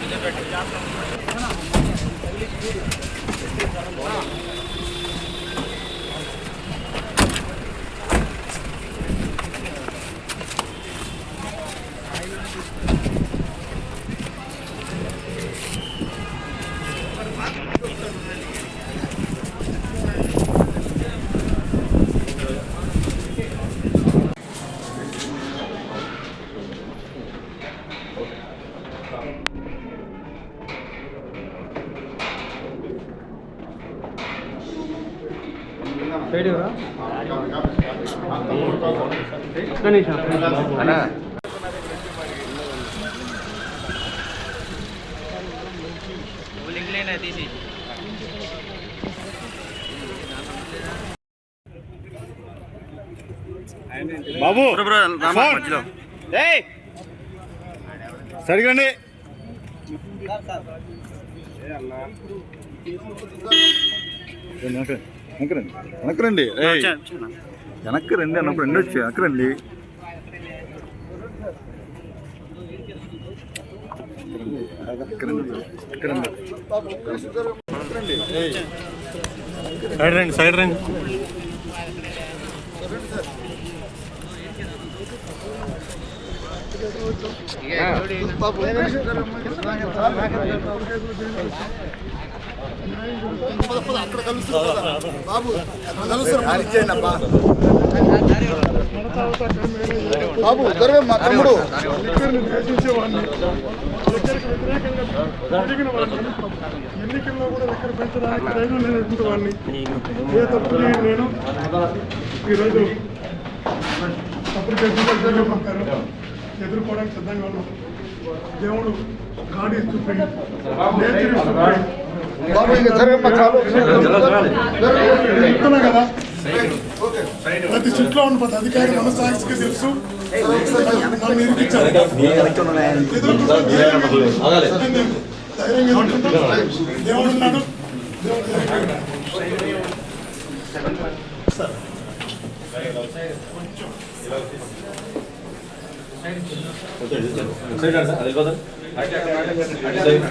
बैठे बैठे బాబు ఫోన్. సరిగండి. వెనకరండి వెనకరండి ఏయ్. వెనక్కి రండి అన్నప్పుడు రెండు వచ్చి వెనక్కి రండి సైడ్ రండి సైడ్ రండి బాబు దొరవే మా తమ్ముడు. ద్వేషించేవాడిని దగ్గరికి వ్యతిరేకంగా తిరిగిన వాడిని ఎన్నికల్లో కూడా దగ్గర పెంచడానికి ధైర్యం లేనటువంటి వాడిని. ఏ తప్పు నేను. ఈరోజు తప్పుడు ఎదుర్కోవడానికి సిద్ధంగా ఉన్నాం. దేవుడు గాడ్ ఇస్ బాబు ఇంకా జరగ చాలు చెప్తున్నా కదా ప్రతి చుట్లో ఉన్న ప్రతి అధికారి మనసాక్షికి తెలుసు నన్ను ఇరికించారు ఎదుర్కొంటాం. ధైర్యంగా